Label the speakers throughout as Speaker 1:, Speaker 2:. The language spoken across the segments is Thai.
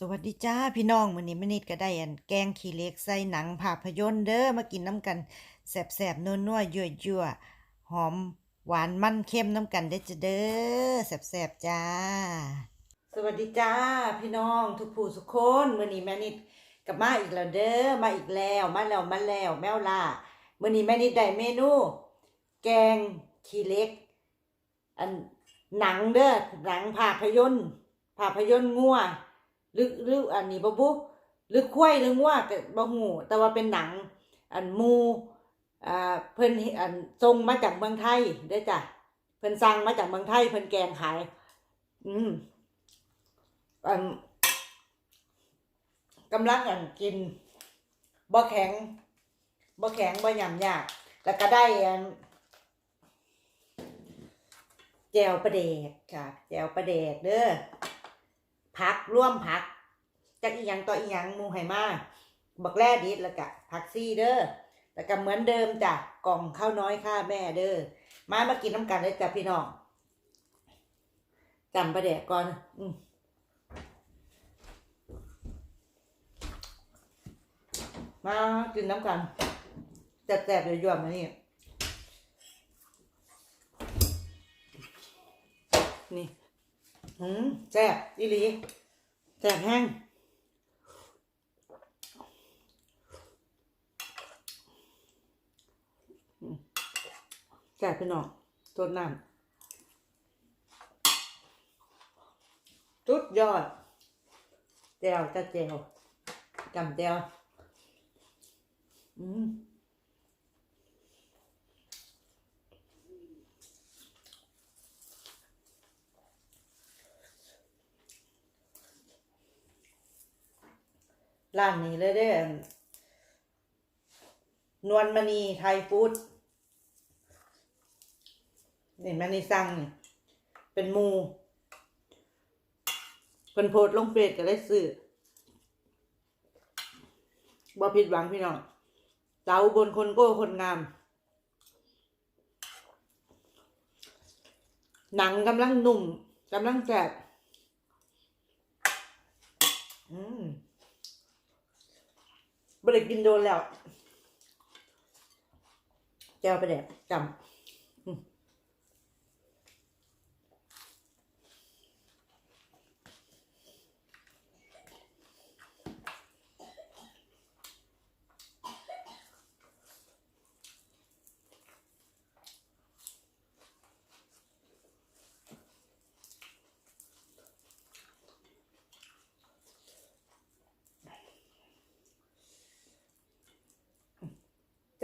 Speaker 1: สวัสดีจ้าพี่น้องมื้อนี้แม่นิดก็ได้อันแกงขี้เล็กใส่หนังภาพยนตร์เด้อมากินน้ำกันแซ่บๆนัวๆยั่วๆหอมหวานมันเค็มน้ำกันเด้จ้าเด้อแซ่บๆจ้า สวัสดีจ้าพี่น้องทุกผู้ทุกคนมื้อนี้แม่นิดกลับมาอีกแล้วเด้อมาอีกแล้วมาแล้วมาแล้วแมวล่ามื้อนี้แม่นิดได้เมนู แกงขี้เล็ก อันหนังเด้อหนังภาพยนตร์ภาพยนตร์งัว หรือหรืออันนี้บ่บุหรือควายหรืองัวก็บ่ฮู้แต่ว่าเป็นหนัง อันมูอ่าเพิ่นอันส่งมาจากเมืองไทยเด้จ้ะเพิ่นสั่งมาจากเมืองไทยเพิ่นแกงขาย อืมอันกำลังอันกินบ่แข็งบ่แข็งบ่หยำยาก แล้วก็ได้อันแจวประเดกค่ะแจวประเดกเด้อ ผักร่วมผักจากอีหยังต่ออีหยังมูไหมาบักแร่ดิดแล้วก็ผักซี่เด้อแล้วก็เหมือนเดิมจ้ะกล่องข้าวน้อยค่าแม่เด้อมามากินน้ำกันเลยจ้ะพี่น้องจำประเดกก่อนอืมมากินน้ำกันแซ่บๆยั่วๆมานี่นี่ หืมแซ่บอีหลีแซ่บแห้งแซ่บพี่น้องตัวน้ำสุดยอดแจวจะแจวจำแจวอืม ร้านนี้เลยเด้นวลมณีไทยฟู้ดนี่มันนี่สั่งนี่เป็นมูเป็นโพดลงเฟซก็ได้ซื้อบ่ผิดหวังพี่น้องสาวบนคนโก้คนงาม หนังกำลังหนุ่มกำลังแซ่บอืม บริกินโดนแล้วแจวไปแดกจำอืม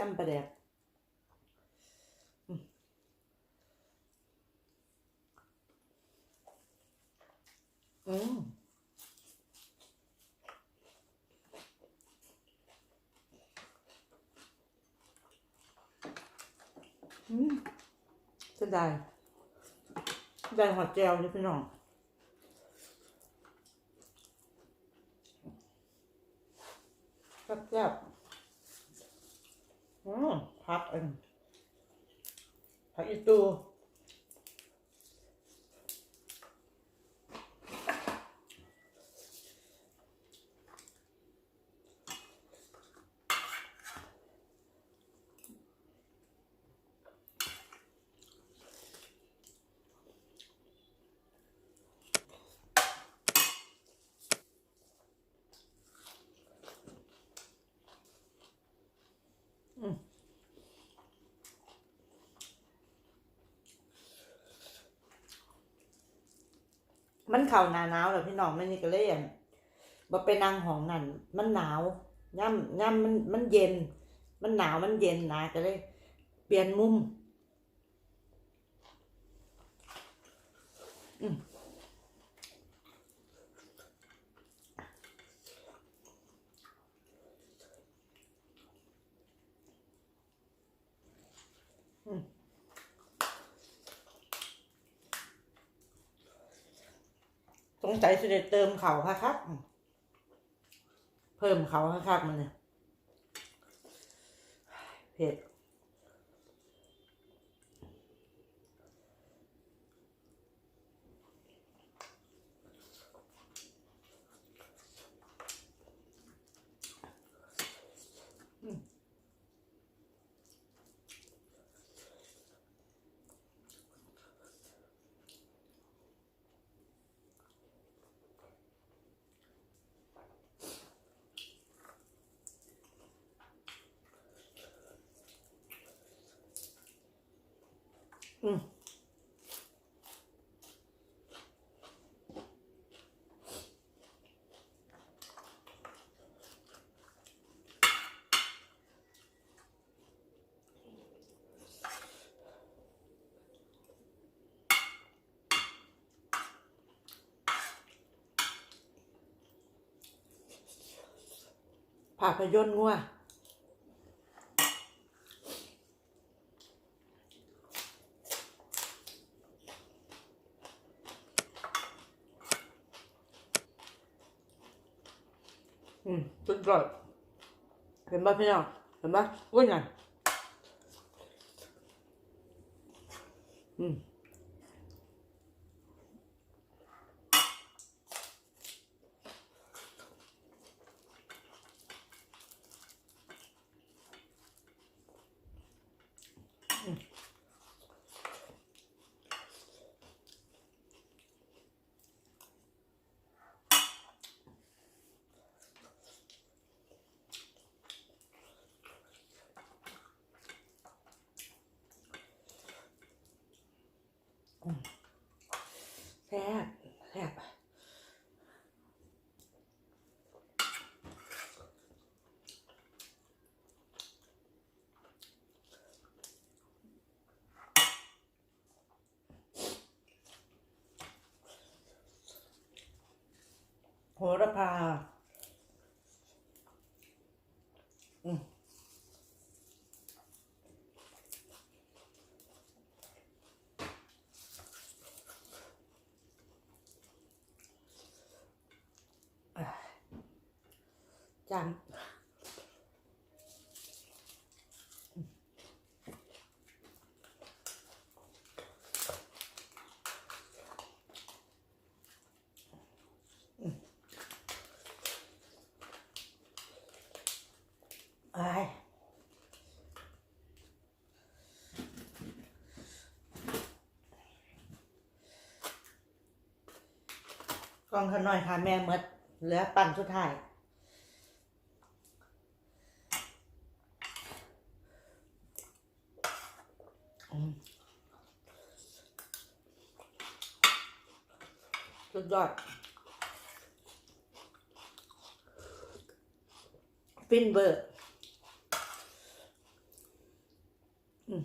Speaker 1: จำไปแดกอืมอืมอืมจะได้ได้หอดแจวเลยพี่น้องแซ่บๆอืมผักอันผักอีตู มันเข่าหนาหนาวแล้วพี่น้องมันนี่ก็เลยอั่นบ่ไปนั่งห้องนั่นมันหนาวย่ำย่ำมันมันเย็น มันหนาวมันเย็นนะก็เลย เปลี่ยนมุม งสัยจะได้เติมเขาค่ะครับ เพิ่มเขาค่ะครับมันเนี่ยเผ็ด อืมภาพยนตร์งัว อื มสุดยเห็นปะพี่น้องเห็นป่ะว่าไงอืม แซ่บแซ่บโหระพา อืม จังไอ้าย กองขน่อยค่ะแม่หมดเหลือปั่นสุดท้ายสุดยอดฟินเบอร์อืม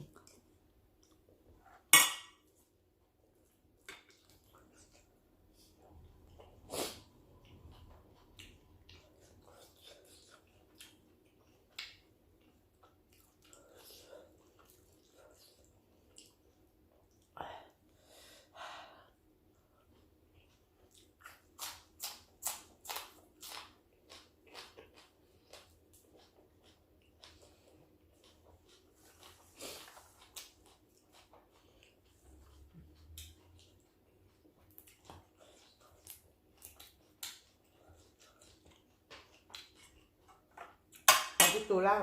Speaker 1: ไปที่ ตัวเล่า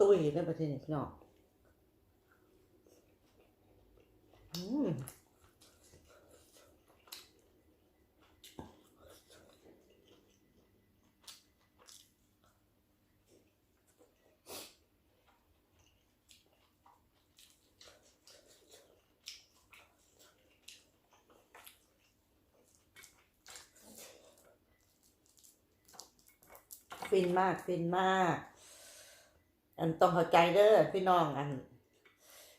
Speaker 1: ตุ้ยในประเทศนี้พี่น้องอืม ฟินมากฟินมาก อันต้องเข้าใจเด้อพี่น้องอัน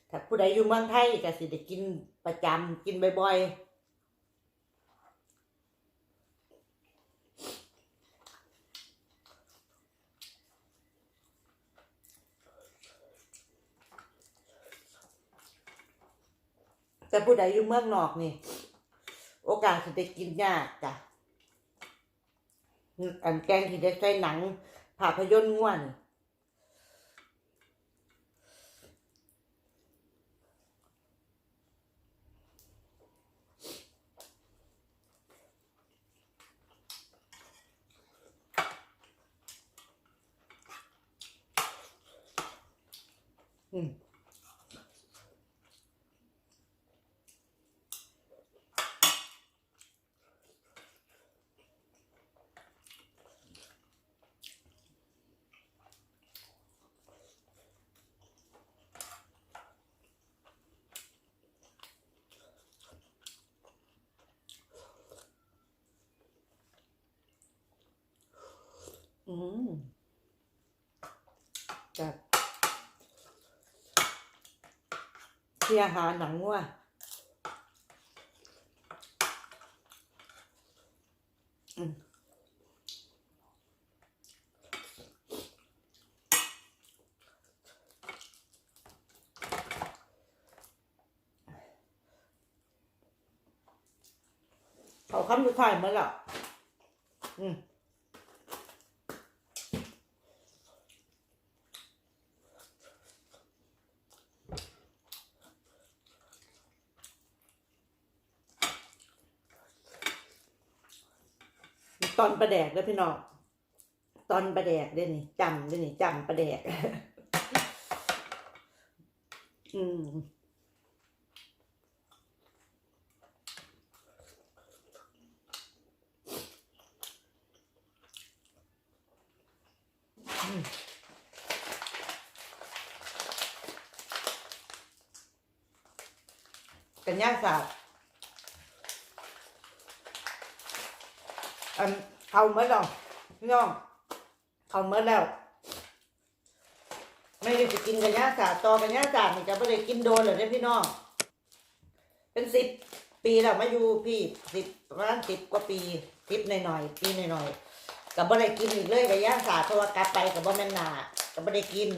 Speaker 1: ถ้าผู้ใดอยู่เมืองไทยก็สิได้กินประจำกินบ่อยๆแต่ผู้ใดอยู่เมืองนอกนี่ โอกาสสิได้กินยากจ้ะ อันแกงที่ได้ใส่หนังภาพยนตร์ง่วน อืมจัดเที่ยหาหนังวัวอืมเขาคำสุดท้ายมาแล้วอืม ตอนประแดกเด้อพี่น้องตอนประแดกเด้อนี่จำเด้อนี่จำประแดก อืมกันย่าสาบ อันเขาเมื่อแล้วพี่น้องเขาเมื่อแล้วไม่ได้จะกินกันยาศาสตร์ต่อกันยาศาสตร์นี่ก็ไม่ได้กินโดนเลยนี่พี่น้องเป็นสิบปีแล้วมาอยู่พี่สิบประมาณสิบกว่าปีสิบหน่อยๆปีหน่อยๆกับไม่ได้กินอีกเลยกับย่าศาสตร์เพราะว่ากลับไปกับบ่แม่นนากับไม่ได้กิน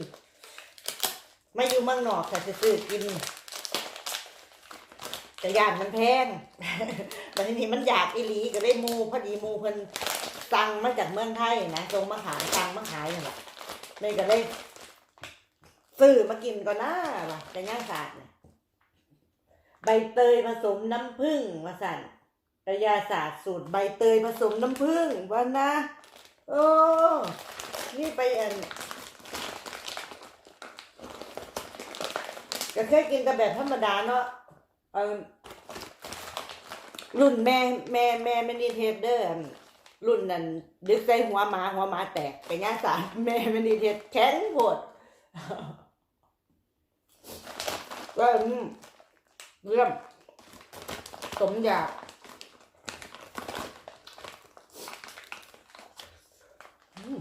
Speaker 1: ไม่อยู่เมืองนอกแต่ซื้อกิน แต่ย่านมันแพงวันนี้มันอยากอีหลีก็ได้มูพอดีมูเพิ่นสั่งมาจากเมืองไทยนะส่งมาขายสั่งมาขายนี่แหละเลยก็เลยซื้อมากินก่อนนะว่ะแต่ย่างสาดเนี่ยใบเตยผสมน้ำผึ้งมาสั่นกระยาศาสตร์สูตรใบเตยผสมน้ำผึ้งวันนะโอ้นี่ไปอันก็เคยกินแต่แบบธรรมดาเนาะ เออรุ่นแม่แม่แม่ไม่นีเทเดอร์รุ่นนั้นดึกใส่หัวหมาหัวหมาแตกไปงายสารแม่ไม่นีเทปแข็งโหดก็อืมเรื่องสมอยากอืม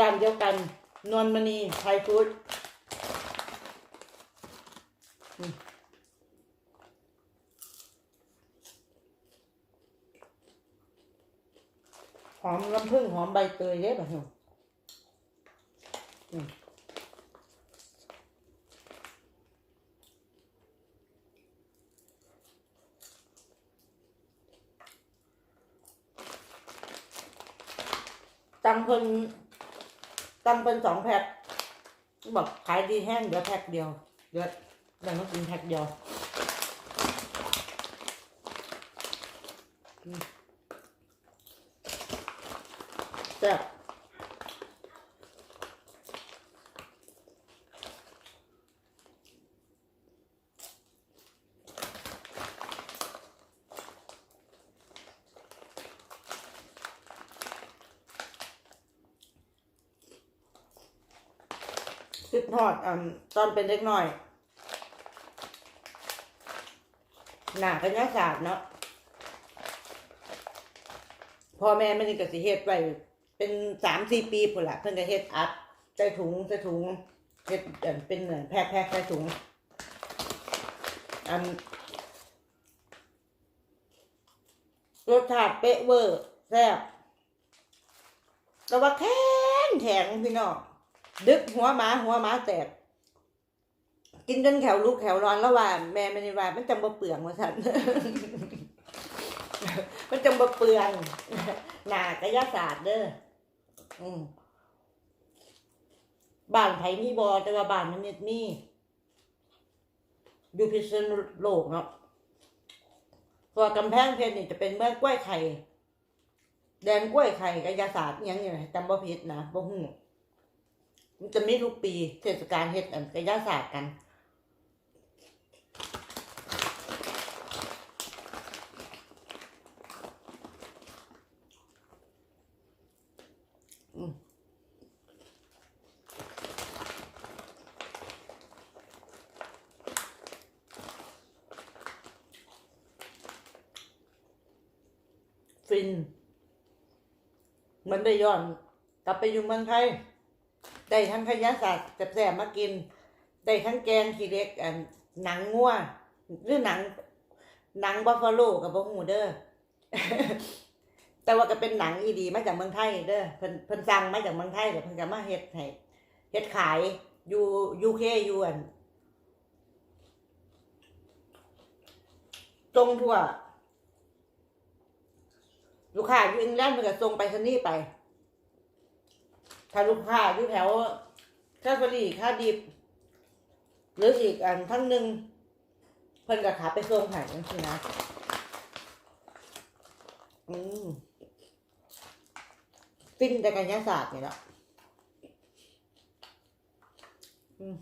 Speaker 1: ร้านเดียวกัน นวลมณีไทยฟู้ดหอมน้ำผึ้งหอมใบเตยเด้แบบนี้อืมตังเพิ่น ตังเป็นสองแพ็คบอกขายดีแห้งเดี๋ยวแพ็คเดียวเดี๋ยวเดี๋ยวต้องกินแพ็คเดียวอืมแซ่บ คิดทอดอ่าตอนเป็นเล็กหน้อย หนากันยาศาสตร์เนาะพ่อแม่ไม่ได้กสิเฮ็ดไว้เป็นสามสี่ปีพุ่นละเพิ่นก็เฮ็ดอัดใส่ถุงใส่ถุงเฮ็ดเป็นเหมือนแพ็คแพ็คใส่ถุงอันรสชาติเป๊ะเวอร์แซ่บแต่ว่าแข็งแข็งพี่น้อง ดึกหัวหมาหัวหมาแตก กินจนแขวลุกแขวร้อนแล้วว่า แม่ไม่ได้ว่ามันจำบ่เปลืองว่าสันมันจำบ่เปลืองหนากระยาศาสตร์เด้ออืมบ้านไผมีบอแต่ว่าบ้านมันเน็ดมีอยู่พิษณุโลกเนาะเพราะว่ากำแพงเพชรนี่จะเป็นเมืองกล้วยไข่ แดนกล้วยไข่กระยศาสตร์ยังอยู่จำบ่ผิดนะบ่ฮู้ มันจะมีทุกปี เทศกาลเฮ็ดกระยาศาสตร์กันฟิน มันได้ย้อน กลับไปอยู่เมืองไทย ได้ทั้งขยะสัตว์แสบๆมากิน ได้ทั้งแกงขี้เล็กอันหนังงัวหรือหนัง หนังบัฟฟาโลกับพวกหูเด้อแต่ว่าก็เป็นหนังอีดีมาจากเมืองไทยเด้อเพิ่นเพิ่นสั่งมาจากเมืองไทยแต่เพิ่นก็มาเฮ็ดให้เฮ็ดขายอยู่ยูเคยูอันตรงทั่ว ลูกค้าอยู่อังกฤษเพิ่นก็ส่งไปสนีย์ไป ถ้าลูกค้าอยู่แถวค่าฟรีค่าดิบ หรืออีกอันทั้งหนึ่งเพิ่นกับขาไปส่งไห้จังซี่นะ อืมฟินแต่กันยาศาสตร์นี่แหละอืม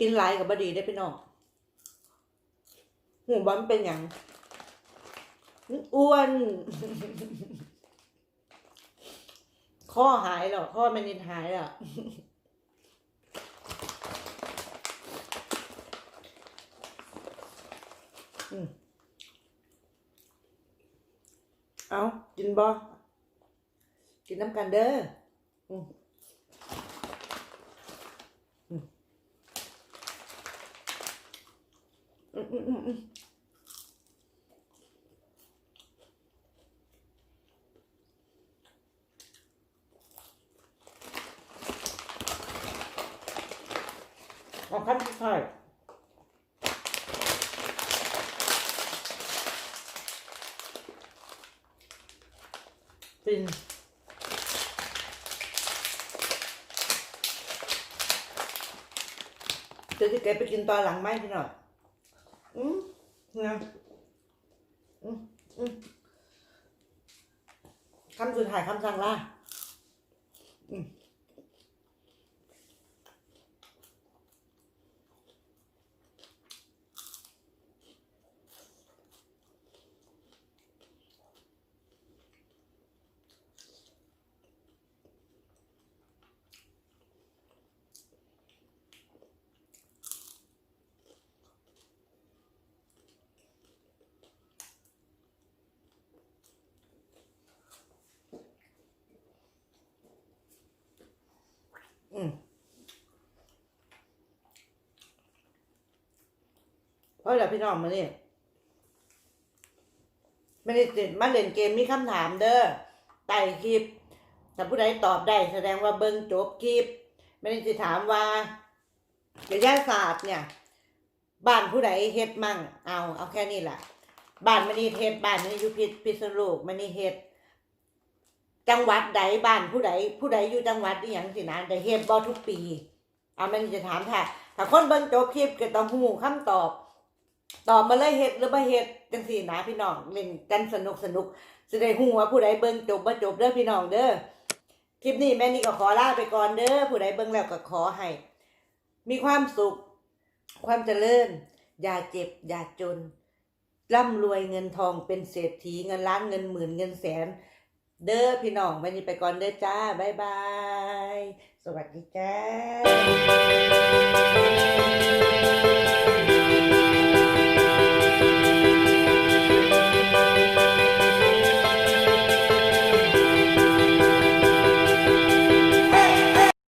Speaker 1: กินหลายกับบดีได้พี่น้องหูบอลเป็นอย่างมันอ้วนข้อหายหรอข้อมันนินหายอะอืมเอากินบ่กินน้ำกันเด้อมอืมอืมอืมอืม เอาขั้นสุดท้ายฟินเดี๋ยวที่แกไปกินตอนหลังไหมพี่หน่อย นะอืมอืมคำสุดท้ายคำสั่งล่าอืม เพราะอะพี่น้องมาเนี่ยไม่ได้ติดมาเล่นเกมมีคำถามเด้อไต่คลิป ถ้าผู้ใดตอบได้แสดงว่าเบิ่งจบคลิป ไม่ได้จะถามว่าวิทยาศาสตร์เนี่ยบ้านผู้ใดเฮ็ดมั่ง เอา เอาแค่นี้แหละบ้านมันนี่เฮ็ดบ้านมันนี่อยู่พิษพิษณุโลกมันนี่เฮ็ดจังหวัดใดบ้านผู้ใดผู้ใดอยู่จังหวัดนี่อย่างสินะได้เฮ็ดบ่ทุกปี เอามันจะถามถ้าถ้าคนเบิ่งจบคลิปก็ต้องฮู้คำตอบ ตอบมาเลยเฮ็ดหรือบ่เฮ็ดจังซี่นะพี่น้องเล่นกันสนุกสนุกสิได้ฮู้ว่าผู้ใดเบิ่งจบบ่จบเด้อพี่น้องเด้อคลิปนี้แม่นี่ก็ขอลาไปก่อนเด้อผู้ใดเบิ่งแล้วก็ขอให้ มีความสุข ความเจริญ อย่าเจ็บ อย่าจน ร่ำรวยเงินทองเป็นเศรษฐีเงินล้านเงินหมื่นเงินแสน เด้อพี่น้องวันนี้ไปก่อนเด้อจ้าบ๊ายบาย สวัสดีจ้า